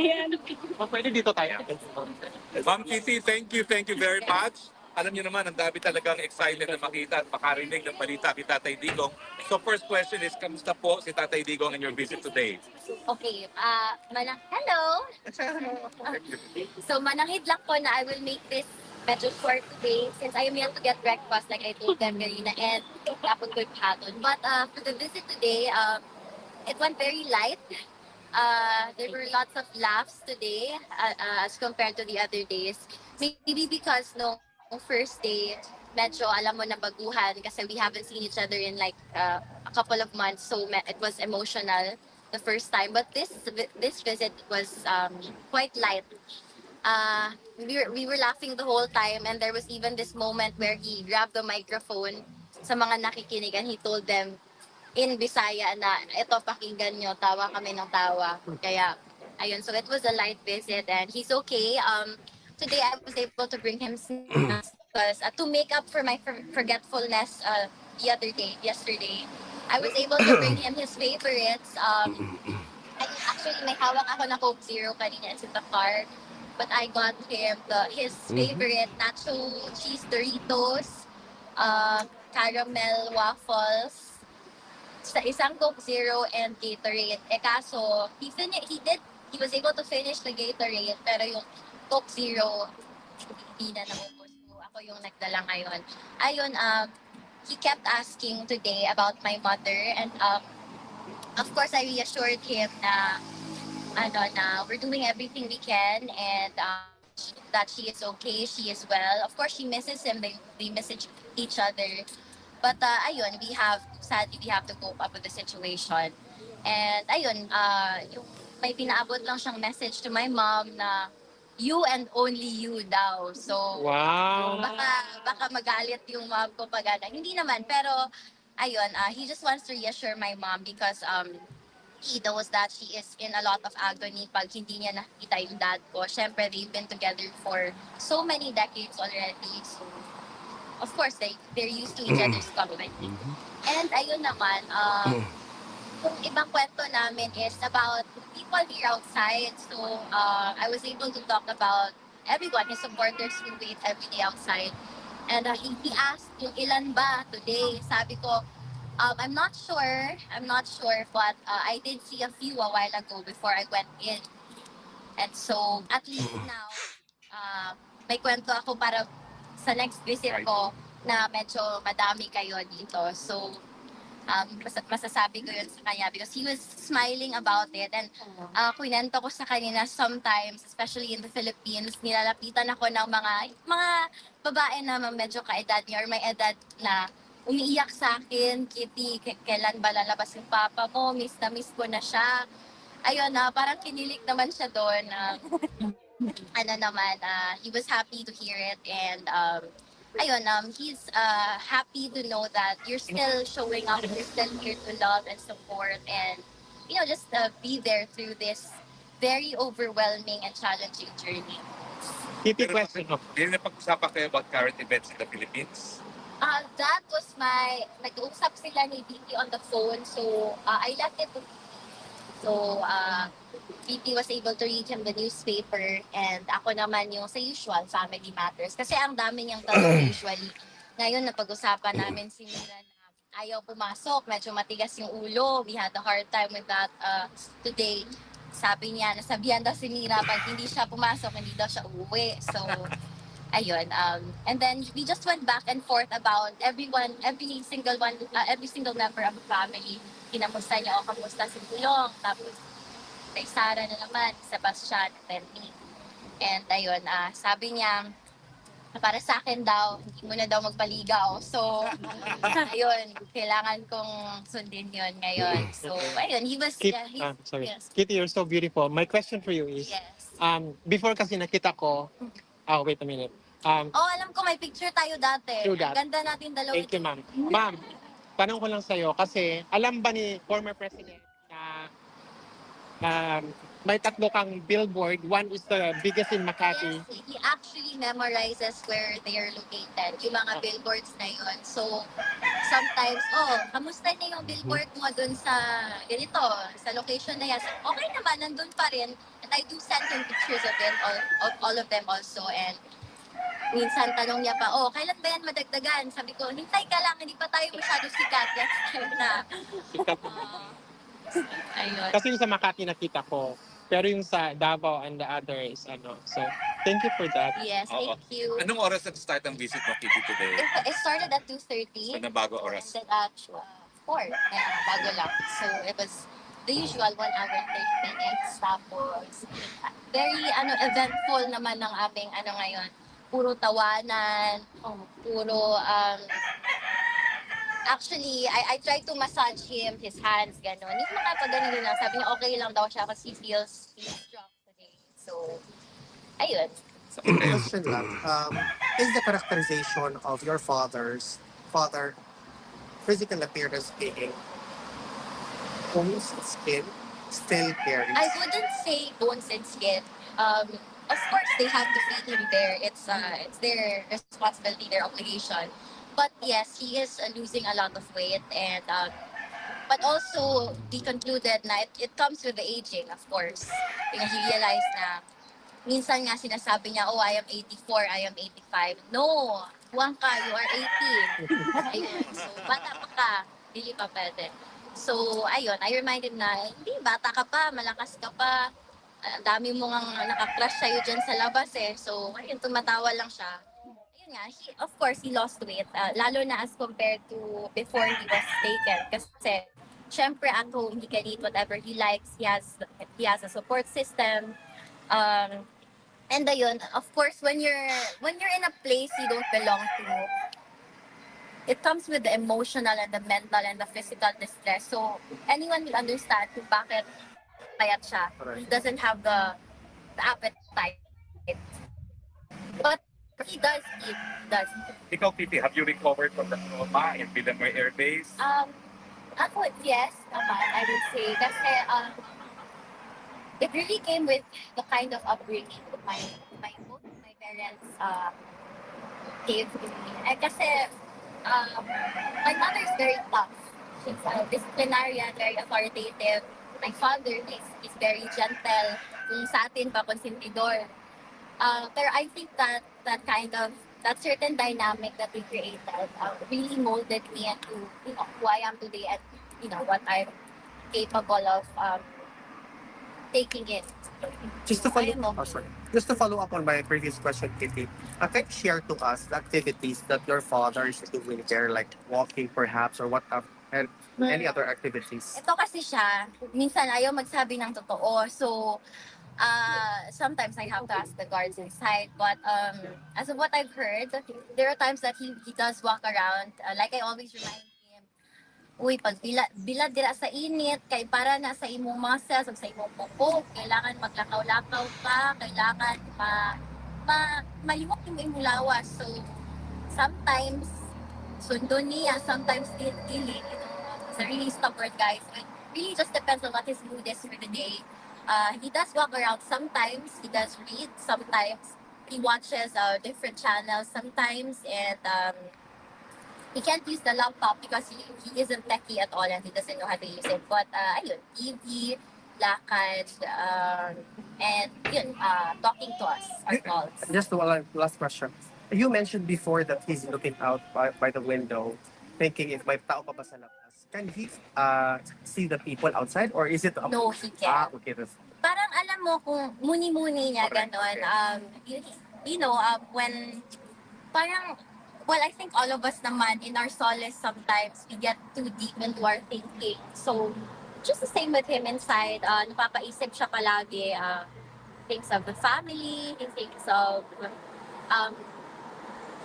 Ayan. Oh, pwede dito tayo. Ma'am Kitty, thank you, thank you very much. Alam niyo naman, ang dami talagang excited na makita at makarinig ng balita kay Tatay Digong. So first question is, kamusta po si Tatay Digong in your visit today? Okay, ah, manang hello. So manahid lang ko na I will make this medyo short today since I am yet to get breakfast like I told them kanina and tapon ko yung haton. But uh, for the visit today, um, it went very light. Uh, there were lots of laughs today uh, uh, as compared to the other days. Maybe because no first day, medyo alam mo na baguhan kasi we haven't seen each other in like uh, a couple of months. So it was emotional the first time. But this this visit was um, quite light. Uh, we were, we were laughing the whole time and there was even this moment where he grabbed the microphone sa mga nakikinig and he told them in Bisaya na ito pakinggan nyo, tawa kami ng tawa. Kaya ayun, so it was a light visit and he's okay. Um, today I was able to bring him snacks because uh, to make up for my for- forgetfulness uh, the other day, yesterday, I was able to bring him his favorites. Um, I, actually, may hawak ako na Coke Zero kanina in the car. But I got him the his favorite nacho cheese Doritos, uh, caramel waffles, sa isang Coke Zero and Gatorade. Eh kaso, he, fin- he did, he was able to finish the Gatorade, pero yung Coke Zero, hindi na naubos. So, ako yung nagdala ngayon. Ayun, um, he kept asking today about my mother and um, of course I reassured him na ano na we're doing everything we can and um, that she is okay, she is well. Of course she misses him, they, they message each other. But uh, ayun, we have sadly we have to cope up with the situation. And ayun, uh, yung may pinaabot lang siyang message to my mom na you and only you daw. So Wow. baka baka magalit yung mom ko pag ano. Hindi naman, pero ayun, uh, he just wants to reassure my mom because um he knows that she is in a lot of agony pag hindi niya nakita yung dad ko. Syempre, they've been together for so many decades already. So, of course, they, they're used to each other's company. And ayun naman, um, yung ibang kwento namin is about people here outside. So, uh, I was able to talk about everyone, his supporters who wait every day outside. And uh, he, he asked yung ilan ba today. Sabi ko, um, I'm not sure. I'm not sure, but uh, I did see a few a while ago before I went in. And so, at least now, uh, may kwento ako para sa next visit ko na medyo madami kayo dito. So, um, mas- masasabi ko yun sa kanya because he was smiling about it and uh, kwento ko sa kanya na sometimes, especially in the Philippines, nilalapitan ako ng mga mga babae na medyo kaedad niya or may edad na umiiyak sa akin, Kitty, k- kailan ba lalabas yung papa mo? Miss na miss ko na siya. Ayun na, parang kinilig naman siya doon. na ano naman, uh, he was happy to hear it and um, ayun, um, he's uh, happy to know that you're still showing up, you're still here to love and support and, you know, just uh, be there through this very overwhelming and challenging journey. Kitty question. Oh, Hindi na pag-usapan kayo about current events in the Philippines. Uh, that was my, nag-uusap sila ni VP on the phone, so uh, I left it to So, uh, VP was able to read him the newspaper and ako naman yung sa usual, family matters. Kasi ang dami niyang tanong usually. Ngayon, napag-usapan namin si Mira na ayaw pumasok, medyo matigas yung ulo. We had a hard time with that uh, today. Sabi niya, nasabihan daw si Mira, pag hindi siya pumasok, hindi daw siya uuwi. So, ayun. Um, and then we just went back and forth about everyone, every single one, uh, every single member of the family. Kinamusta niya, o kamusta si Bulong, tapos kay Sarah na naman, Sebastian, and me. And ayun, ah sabi niya, para sa akin daw, hindi mo na daw magpaligaw. So, ayun, kailangan kong sundin yun ngayon. So, ayun, he was, Kit, yeah, he- ah, sorry. yes, Kitty, you're so beautiful. My question for you is, yes. um, before kasi nakita ko, oh, wait a minute. Um, Oh, alam ko, may picture tayo dati. True that. Ang ganda natin dalawa. Thank you, ma'am. Ma'am, tanong ko lang sa'yo, kasi alam ba ni former president um, may tatlo kang billboard. One is the biggest in Makati. Yes, he actually memorizes where they are located, yung mga billboards na yun. So, sometimes, oh, kamusta na yung billboard mo dun sa ganito, sa location na yan? So, okay naman, nandun pa rin. And I do send him pictures of them, all, of all of them also. And minsan tanong niya pa, oh, kailan ba yan madagdagan? Sabi ko, hintay ka lang, hindi pa tayo masyado sikat. Next time na. Sikat. Ah, ayun. Kasi yung sa Makati nakita ko. Pero yung sa Davao and the other is ano. So, thank you for that. Yes, Oo. thank you. Anong oras nag-start ang visit mo, Kitty, today? It, it started at So, 2.30. na bago oras. And then at uh, 4, yeah, bago lang. So it was the usual 1 hour and 30 minutes. Tapos, very ano eventful naman ng aming ano ngayon. Puro tawanan, puro um, Actually, I, I tried to massage him, his hands, gano'n. Hindi makapag lang. Sabi niya, okay lang daw siya kasi he feels, feels strong today. So, ayun. Question lang. Um, is the characterization of your father's father physical appearance being bones and skin still carries? I wouldn't say bones and skin. Um, of course, they have to feed him there. It's uh, it's their responsibility, their obligation. But yes, he is uh, losing a lot of weight, and uh, but also he concluded na it, it comes with the aging, of course. Yung he realized na minsan nga sinasabi niya, oh, I am 84, I am 85. No, huwag ka, you are 18. Ayun, so bata pa ka, hindi pa pwede. So, ayun, I reminded na, hindi, bata ka pa, malakas ka pa. Ang dami mo nga nakakrush sa'yo dyan sa labas eh. So, ayun, tumatawa lang siya. Nga, he, of course, he lost weight. uh, lalo na as compared to before he was taken. Kasi, syempre, at home, he can eat whatever he likes. He has, he has a support system. Um, and ayun, of course, when you're, when you're in a place you don't belong to, it comes with the emotional and the mental and the physical distress. So, anyone will understand kung bakit payat siya. He doesn't have the, the appetite. But he does eat, does. Ikaw, Kitty, have you recovered from the trauma in Villanueva Air Base? Um, ako, yes, naman, I would say. Kasi, um, it really came with the kind of upbringing my, my, both my parents, uh, gave to me. Eh, kasi, um, my mother is very tough. She's uh, disciplinarian, very authoritative. My father is, is very gentle. Kung sa atin pa, konsentidor. Uh, pero I think that that kind of that certain dynamic that we created uh, really molded me into you know who I am today and you know what I'm capable of um, taking in. Just to follow, mo. oh, sorry. Just to follow up on my previous question, Kitty, uh, can you share to us the activities that your father is doing there, like walking perhaps, or what uh, and any other activities? Ito kasi siya, minsan ayaw magsabi ng totoo. So, uh, sometimes I have to ask the guards inside. But um, as of what I've heard, there are times that he, he does walk around. Uh, like I always remind him, Uy, pag bila, bilad dira sa init, kay para na sa imong muscles, sa imong pupo, kailangan maglakaw-lakaw ka, kailangan ma, ma, maliwak yung imong lawas. So, sometimes, sundon niya, sometimes dili. He's a really stubborn guy. So, it really just depends on what his mood is for the day. Uh, he does walk around sometimes. He does read sometimes. He watches uh, different channels sometimes, and um, he can't use the laptop because he, he isn't techie at all and he doesn't know how to use it. But uh, ayun, TV, lakad, um, and yun, uh, talking to us, our calls. Just one last question. You mentioned before that he's looking out by, by the window, thinking if may tao pa ba sa labas. Can he uh, see the people outside, or is it? No, he Ah, can't. okay. That's, Parang alam mo kung muni-muni niya, Correct. ganon. Um, you, you know, um, when, parang, well, I think all of us naman, in our solace, sometimes we get too deep into our thinking. So, just the same with him inside. Uh, napapaisip siya palagi. Uh, thinks of the family, he thinks of, um,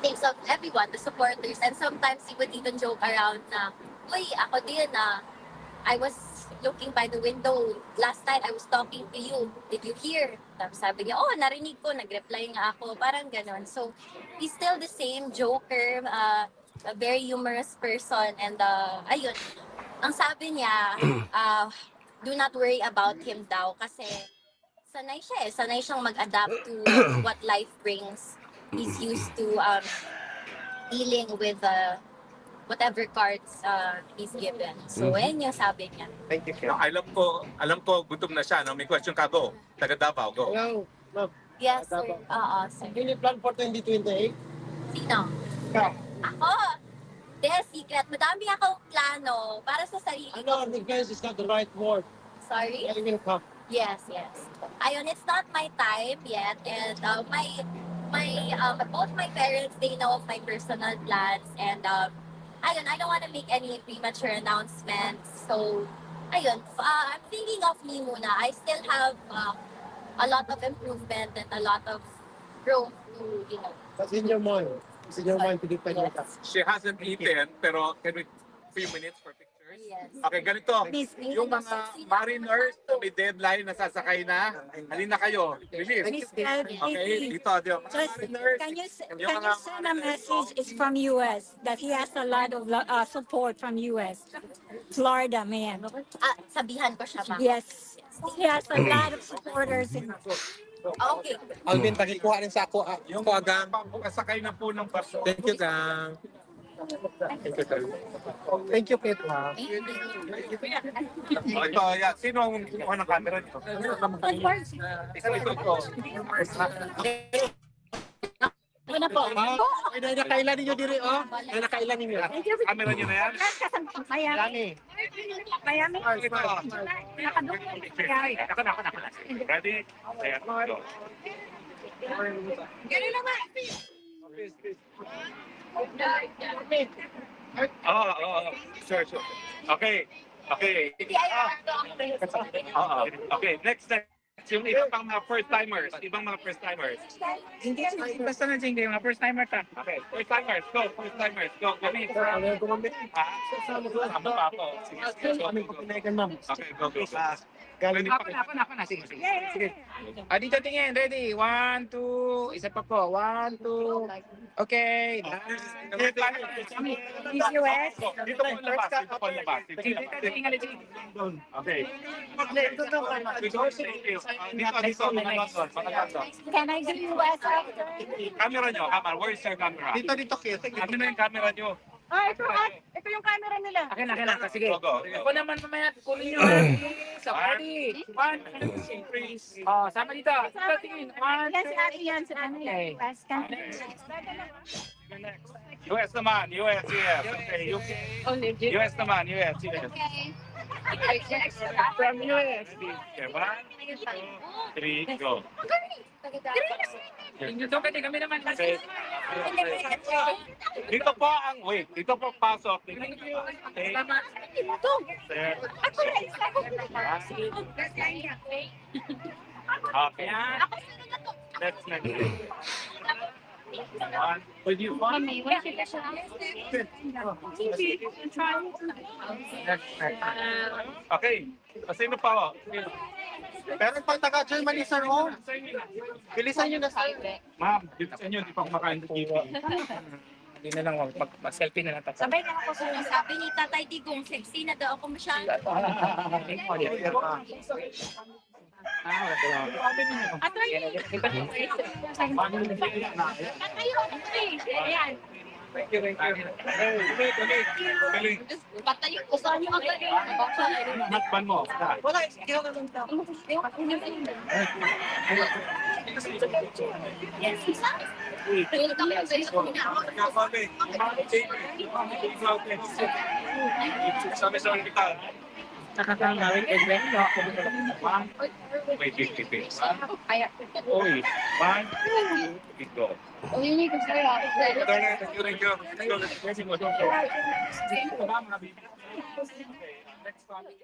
thinks of everyone, the supporters. And sometimes he would even joke around na, Uy, ako din na, I was looking by the window. Last night, I was talking to you. Did you hear? Tapos sabi niya, oh, narinig ko, nag-reply nga ako. Parang ganon. So, he's still the same joker, uh, a very humorous person. And, uh, ayun, ang sabi niya, uh, do not worry about him daw kasi sanay siya eh. Sanay siyang mag-adapt to what life brings. He's used to um, dealing with uh, whatever cards uh, he's given. So, Mhm. ayun yung sabi niya. Thank you, Kim. No, alam ko, alam ko gutom na siya. No? May question ka, go. Taga Davao, go. Hello. Yes, sir. Oo, sir. Any plan for 2028? Sino? Ikaw. Ako! Hindi, secret. Madami akong plano para sa sarili Ano, ko. defense is not the right word. Sorry? I will come. Yes, yes. Ayun, it's not my time yet. And uh, my, my, um, both my parents, they know of my personal plans. And, um, ayun, I don't want to make any premature announcements. So, ayun, uh, I'm thinking of me muna. I still have uh, a lot of improvement and a lot of growth to, you know. What's in your mind? What's in your mind to defend Yes. She hasn't eaten, pero can we few minutes for pictures? Yes. Okay, ganito. Please, please. Yung mga mariners na may deadline na sasakay na, halina kayo. Bilis. Okay, dito. Dito. Mga Just, mariners. can you s- Yung can mga you send a message? It's from U.S. that he has a lot of lo- uh, support from U.S. Florida man. Ah, sabihan ko siya, ma'am. Yes, he has a lot of supporters in Okay. Alvin, pakikuha rin sa ako. ah, Yung Ako agang. kasakay na po ng baso. Thank you, gang. Thank you, gang. Thank you, Kate. ha. Oh, ito, yeah. Sino ang kumuha ng camera nito? Ito, ito, ito. Ano po? Ay, nakailan ninyo diri, oh. Ay, nakailan ninyo. Camera niyo na yan? Miami. Miami. Ito. Ako na, ako na, ako na. Ready? Ayan. Go. Oo, oo, oo. Sure, sure. Okay. Okay. Ah. Oo. Okay, next next. Yung ibang pang mga first timers, ibang mga first timers. Basta na dyan kayo, mga first timer ta. Okay, first timers, go, first timers, go, kami. Ano, gumamit. Ha? Sama pa ako. Sige, sige, go, Kami go, go. Okay, go, go, go. Galing pa na, ako na. Sige, sige. sige. Ah, dito tingin. Ready? One, two. Isa pa po. One, two. Okay. US. Dito po labas, dito po labas. Dito Dito, ang labas. dito, tingnan dito. Okay. Thank you. Dito, dito. Can I do US after? Camera nyo, camera. Where is your camera? Dito, dito. Ano na yung camera nyo? Ah, ito, ah, ito yung camera nila. Akin akin na. Sige. Go, go. Ako naman mamaya. Kunin nyo. Sa party. One. Increase. Oh, sama dito. Dito tingin. One, Yes, two. ah, yan sa ano Okay. US. Can US naman, US, US. Okay, UK. US naman, US, US. From US. Okay, one, two, three, go. Ka din kami naman. Okay. Dito po ang, wait, dito po pasok. Okay. Tama. Sir. Okay. Next, next. Would you want? Next, next. Okay. O, Sino pa? Sino? Pero pag taga-Germany, sir, oh. Bilisan nyo na, sir. Ma'am, dito sa inyo, di pa kumakain ng TV. Hindi na lang. Mag- Mag-selfie na lang. tayo. Sabay na ako sa sabi ni Tatay Digong, sexy na daw ako masyado. Ah, wala ko. Ayan. Thank you, thank you. Ulit, ulit. Galing. Patayo ko sa inyo agad. Hakban mo. Wala, ikaw na lang daw. Yes, isa. Ako. Sabi sa hospital. Nakakangawin. Wait, wait, wait, wait. Uy, one, two, three, go. Uy, ko sa'yo. Thank you, thank you. Let's go, let's go. Next topic.